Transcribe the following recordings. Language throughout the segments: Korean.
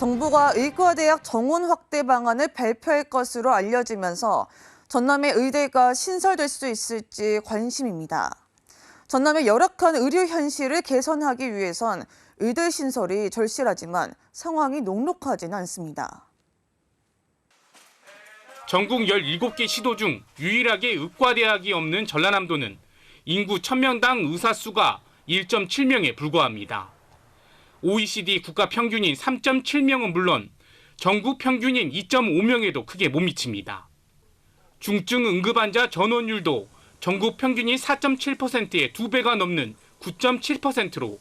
정부가 의과대학 정원 확대 방안을 발표할 것으로 알려지면서 전남의 의대가 신설될 수 있을지 관심입니다. 전남의 열악한 의료 현실을 개선하기 위해선 의대 신설이 절실하지만 상황이 녹록하지는 않습니다. 전국 17개 시도 중 유일하게 의과대학이 없는 전라남도는 인구 1000명당 의사 수가 1.7명에 불과합니다. OECD 국가 평균인 3.7명은 물론 전국 평균인 2.5명에도 크게 못 미칩니다. 중증 응급환자 전원율도 전국 평균이 4.7%의 두 배가 넘는 9.7%로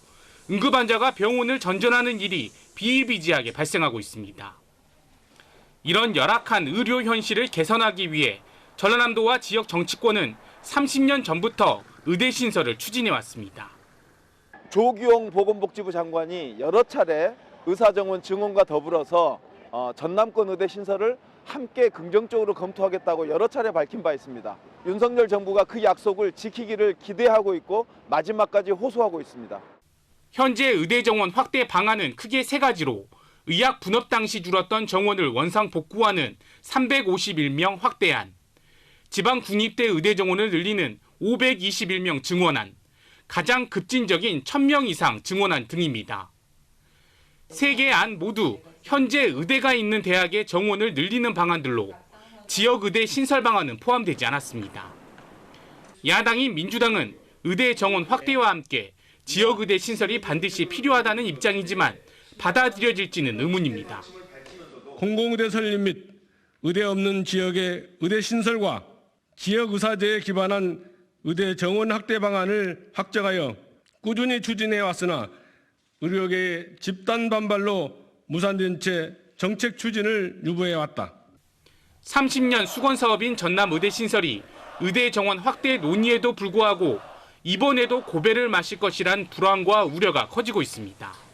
응급환자가 병원을 전전하는 일이 비일비재하게 발생하고 있습니다. 이런 열악한 의료 현실을 개선하기 위해 전라남도와 지역 정치권은 30년 전부터 의대 신설을 추진해 왔습니다. 조규용 보건복지부 장관이 여러 차례 의사정원 증원과 더불어서 어, 전남권 의대 신설을 함께 긍정적으로 검토하겠다고 여러 차례 밝힌 바 있습니다. 윤석열 정부가 그 약속을 지키기를 기대하고 있고 마지막까지 호소하고 있습니다. 현재 의대 정원 확대 방안은 크게 세 가지로 의학 분업 당시 줄었던 정원을 원상 복구하는 351명 확대안, 지방 국립대 의대 정원을 늘리는 521명 증원안, 가장 급진적인 1000명 이상 증원안 등입니다. 세개 안 모두 현재 의대가 있는 대학의 정원을 늘리는 방안들로 지역 의대 신설 방안은 포함되지 않았습니다. 야당인 민주당은 의대 정원 확대와 함께 지역 의대 신설이 반드시 필요하다는 입장이지만 받아들여질지는 의문입니다. 공공의대 설립 및 의대 없는 지역의 의대 신설과 지역 의사제에 기반한 의대 정원 확대 방안을 확정하여 꾸준히 추진해 왔으나 의료계의 집단 반발로 무산된 채 정책 추진을 유보해 왔다. 30년 수건 사업인 전남 의대 신설이 의대 정원 확대 논의에도 불구하고 이번에도 고배를 마실 것이란 불안과 우려가 커지고 있습니다.